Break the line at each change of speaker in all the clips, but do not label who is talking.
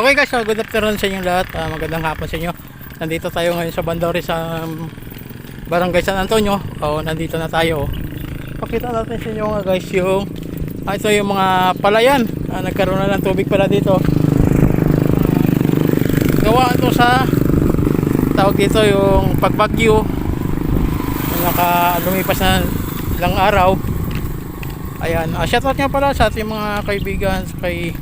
Okay guys, so good afternoon sa inyo lahat. Ah, magandang hapon sa inyo. Nandito tayo ngayon sa Bandori sa um, Barangay San Antonio. O, nandito na tayo. Pakita natin sa inyo nga guys yung ah, ito yung mga palayan. Ah, nagkaroon na ng tubig pala dito. Gawa ito sa tawag dito yung pagbagyo. Naka lumipas na ilang araw. Ayan, uh, shoutout nga pala sa ating mga kaibigan sa kay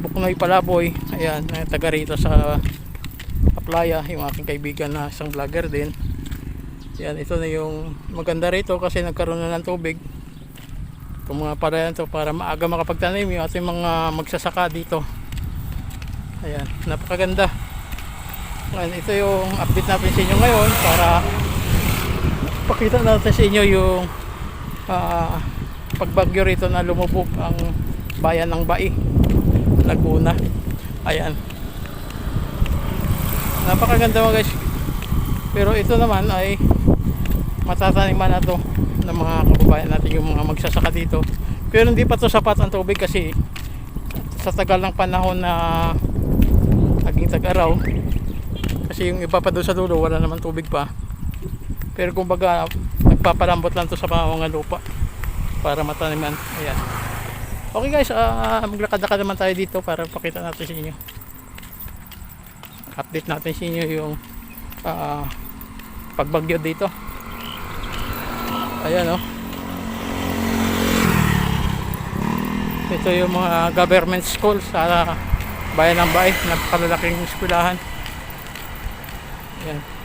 Buknoy Palaboy. Ayan, na taga rito sa Aplaya, yung aking kaibigan na isang vlogger din. Yan, ito na yung maganda rito kasi nagkaroon na ng tubig. Itong mga palayan to para maaga makapagtanim yung ating mga magsasaka dito. Ayan, napakaganda. Ayan, ito yung update natin sa inyo ngayon para pakita natin sa inyo yung ah, pagbagyo rito na lumubog ang bayan ng Bai Laguna. Ayan. Napakaganda mga guys. Pero ito naman ay matataniman na to ng mga kababayan natin yung mga magsasaka dito. Pero hindi pa to sapat ang tubig kasi sa tagal ng panahon na naging tag-araw kasi yung iba pa doon sa dulo wala naman tubig pa. Pero kumbaga nagpapalambot lang to sa mga lupa para mataniman. Ayan okay guys uh, maglakad-lakad naman tayo dito para pakita natin sa inyo. Update natin sa inyo yung ah, pagbagyo dito. Ayan oh. Ito yung mga government school sa bayan ng Baay napakalaking eskwelahan. Ayan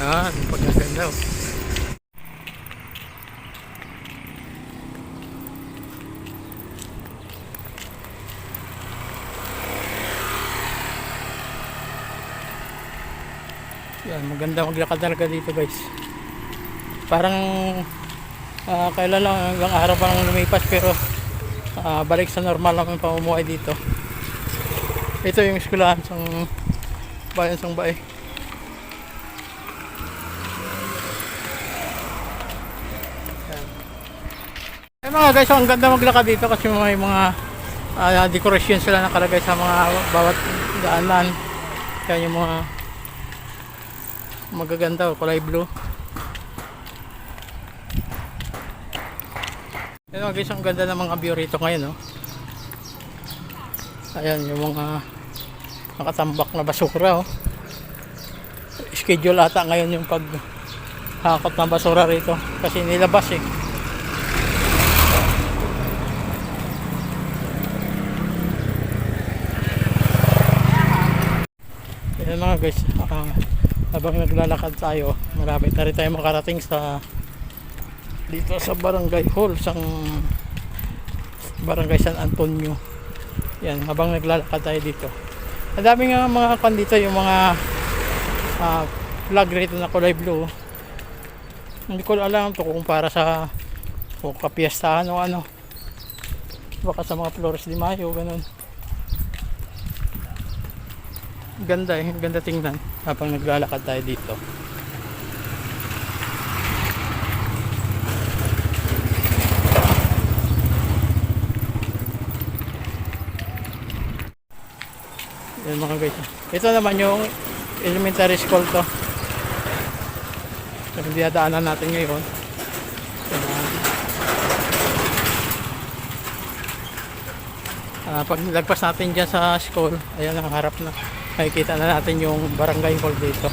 Yan, pagkaganda. Yan, maganda maglakad talaga dito guys. Parang ah, kailan lang hanggang araw pa lang lumipas pero ah, balik sa normal lang yung pamumuhay dito. Ito yung eskwelahan sa bayan sang Bae. Ayun mga guys, ang ganda maglakad dito kasi may mga uh, decoration sila nakalagay sa mga bawat daanan. Kaya yung mga magaganda, oh, kulay blue. Ayun mga guys, ang ganda ng mga view rito ngayon. Oh. Ayan yung mga nakatambak na basura. Oh. Schedule ata ngayon yung pag hakot ng basura rito kasi nilabas eh. Ayan mga guys, ah, habang naglalakad tayo, marami na rin tayo makarating sa dito sa Barangay Hall, sang Barangay San Antonio. Yan, habang naglalakad tayo dito. Ang dami nga mga kan dito, yung mga ah, flag rito na kulay blue. Hindi ko alam to kung para sa kung kapiestahan o ano. Baka sa mga Flores de Mayo, ganun. Ganda eh, ganda tingnan habang naglalakad tayo dito. Yan mga guys. Ito naman yung elementary school to. So, hindi nadaanan natin ngayon. Ah, pag nilagpas natin dyan sa school, ayan ang harap na. Makikita na natin yung barangay hall dito.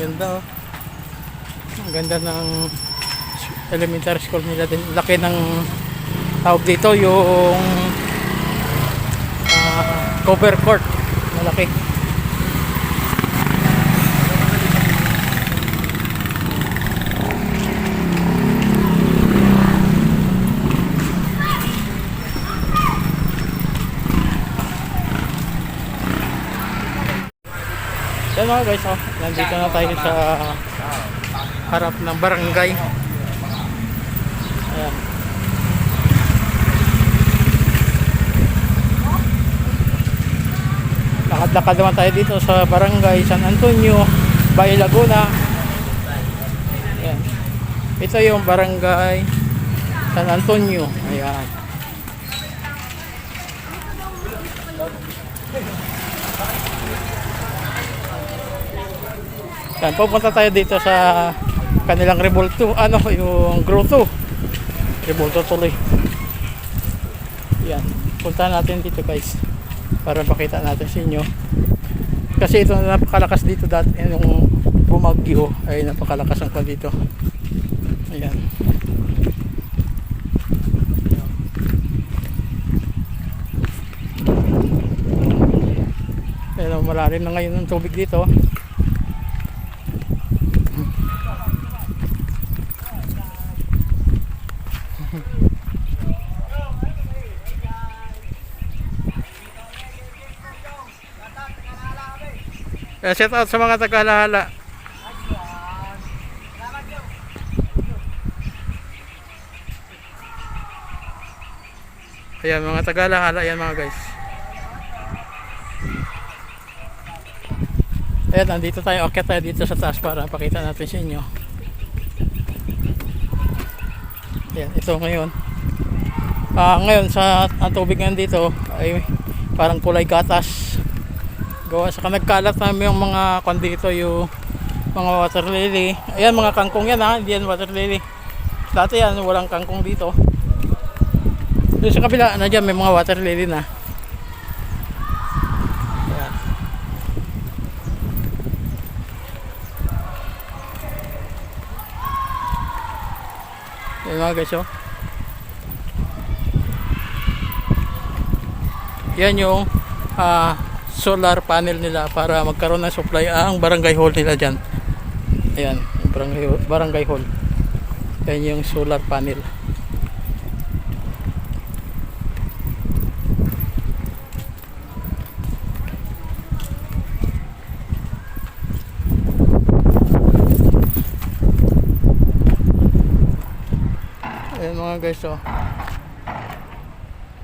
Ganda oh. Ang ganda ng elementary school nila din. Laki ng tawag dito yung ah, cover court. Malaki. Mga guys, oh, nandito na tayo sa harap ng barangay. Ayan. Lakad-lakad naman tayo dito sa barangay San Antonio, Bay Laguna. Ayan. Ito yung barangay San Antonio. Ayan. Yan, pupunta tayo dito sa kanilang revolto, ano, yung grotto. Revolto tuloy. Yan, punta natin dito guys para pakita natin sa inyo. Kasi ito napakalakas dito dati yung bumagyo ay napakalakas ang dito. Ayan. Ayan, malalim na ngayon ng tubig dito. Kaya shout out sa mga taga-alahala. Ayan mga taga-alahala yan mga guys. Ayan, nandito tayo. Okay tayo dito sa taas para pakita natin sa inyo. Ayan, ito ngayon. Ah, ngayon sa ang tubig ngayon dito ay parang kulay gatas gawa sa nagkalat namin yung mga kwan dito yung mga water lily. Ayan mga kangkong yan ha? Hindi yan water lily. Dati yan walang kangkong dito. Doon sa kabila na dyan may mga water lily na. Ayan. Ayan mga guys oh. Yan yung ah solar panel nila para magkaroon ng supply ang barangay hall nila dyan. Ayan barangay, barangay hall. Yan yung solar panel. Ayan mga guys oh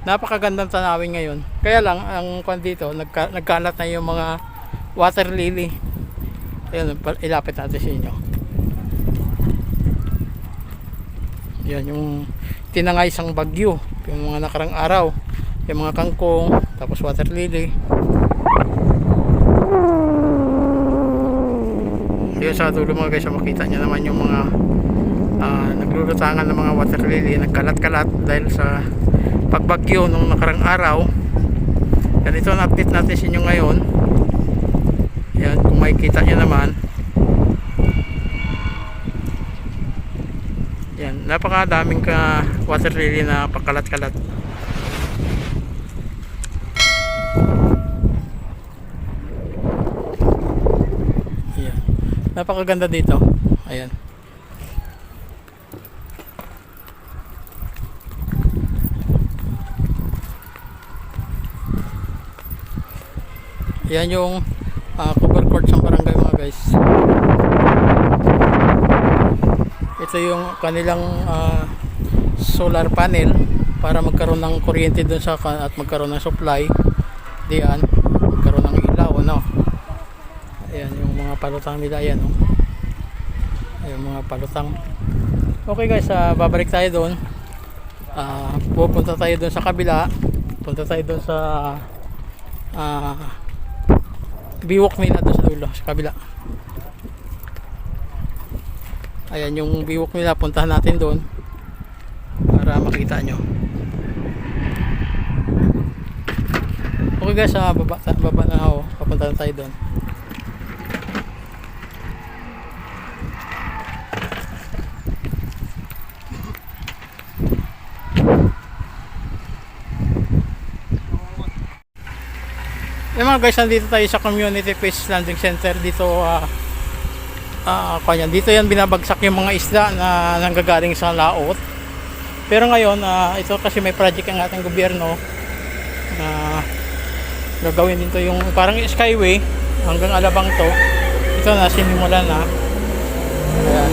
napakagandang tanawin ngayon. Kaya lang, ang kwan dito, nagka, nagkalat na yung mga water lily. Ayan, pa- ilapit natin sa inyo. Yan, yung tinangay isang bagyo. Yung mga nakarang araw. Yung mga kangkong, tapos water lily. Yun sa dulo mga guys, makita nyo naman yung mga ah, naglulutangan ng mga water lily. Nagkalat-kalat dahil sa pagbagyo nung nakarang araw. Ganito ang update natin sa inyo ngayon. Yan kung makikita nyo naman. Yan napakadaming ka water lily na pakalat-kalat yan napakaganda dito. Ayan Yan yung uh, cover court ng barangay mga guys. Ito yung kanilang ah, solar panel para magkaroon ng kuryente doon sa at magkaroon ng supply. Diyan, magkaroon ng ilaw, ano. Ayan yung mga palutang nila, ayan oh. Ayan mga palutang. Okay guys, ah, babalik tayo doon. Ah, pupunta tayo doon sa kabila. Punta tayo doon sa ah biwok nila doon sa dulo sa kabila. Ayan yung biwok nila puntahan natin doon para makita nyo. Okay guys ah, baba, baba na ako papunta na tayo doon Yung mga guys, nandito tayo sa Community Fish Landing Center dito ah ah kanya dito yan binabagsak yung mga isda na nanggagaling sa laot. Pero ngayon, ah, ito kasi may project ang ating gobyerno na gagawin dito yung parang skyway hanggang Alabang to ito na sinimulan na. Ayan.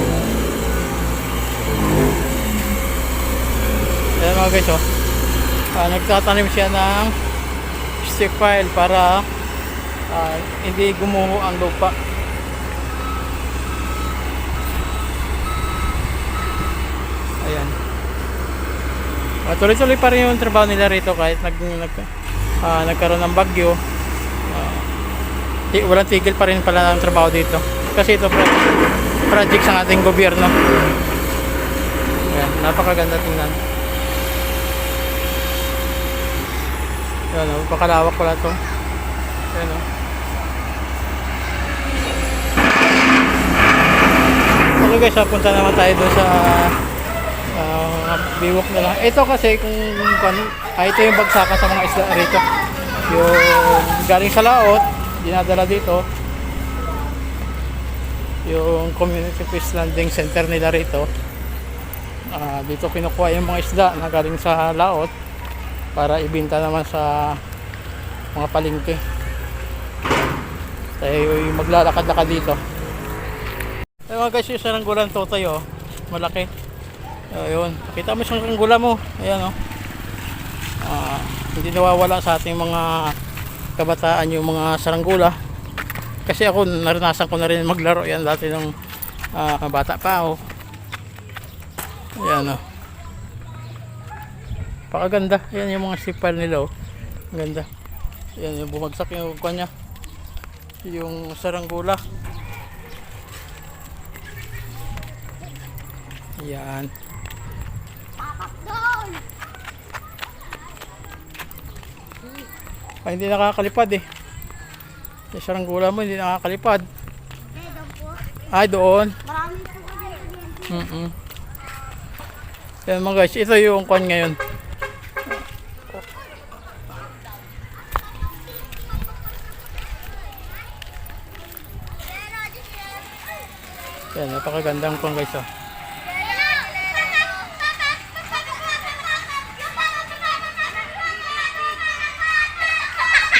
Ayan mga guys, oh. Ah, nagtatanim siya ng stick pile para ah, hindi gumuho ang lupa. Ayan. Ah, tuloy-tuloy pa rin yung trabaho nila rito kahit nag, nag, ah, nagkaroon ng bagyo. Di, walang tigil pa rin pala ang trabaho dito. Kasi ito project, project sa ating gobyerno. Ayan, napakaganda tingnan. Ayan, oh, pakalawak pala to. Ayan, oh. Okay guys, punta naman tayo doon sa ah, biwok na lang. Ito kasi kung, kung ah, ito yung bagsakan sa mga isla rito. Yung galing sa laot, dinadala dito. Yung community fish landing center nila rito. Ah, dito kinukuha yung mga isda na galing sa laot para ibinta naman sa mga palengke. Tayo maglalakad-lakad dito. Ay mga guys, yung saranggulan to tayo, malaki. Ayun, kita mo yung saranggola mo. Ayan oh. Ah, hindi nawawala sa ating mga kabataan yung mga saranggola. Kasi ako naranasan ko na rin maglaro yan dati nung ah, bata pa ako. Ayan oh. Pakaganda. Ayan yung mga sipal nila oh. Ang ganda. Ayan yung bumagsak yung kanya. Yung saranggola. Ayan. Ay, hindi nakakalipad eh. Yung saranggola mo hindi nakakalipad. Ay, doon.
Marami po dito.
Mm -mm. Yan mga guys, ito yung kwan ngayon. Yan, napakagandang kwan guys oh.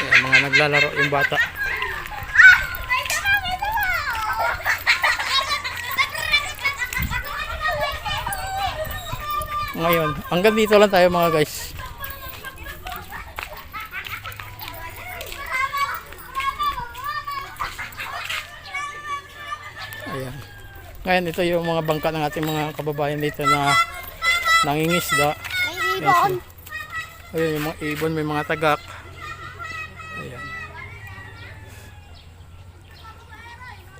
Yan, mga naglalaro yung bata. Ngayon, hanggang dito lang tayo mga guys. Ngayon, ito yung mga bangka ng ating mga kababayan dito na nangingisda.
May ibon.
sila. Ayan, yung mga ibon, may mga tagak. Ayan.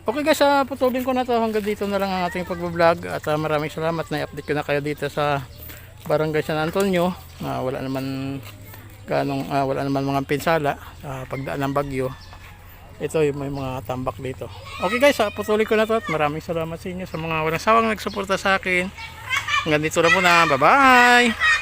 Okay guys, uh, putulin ko na to hanggang dito na lang ang ating pag-vlog at ah, maraming salamat na i-update ko na kayo dito sa Barangay San Antonio. Ah, wala naman ganong ah, wala naman mga pinsala sa pagdaan ng bagyo. Ito yung may mga tambak dito. Okay guys, uh, putulin ko na to at maraming salamat sa inyo sa mga walang sawang nagsuporta sa akin. Hanggang dito na po na. Bye-bye!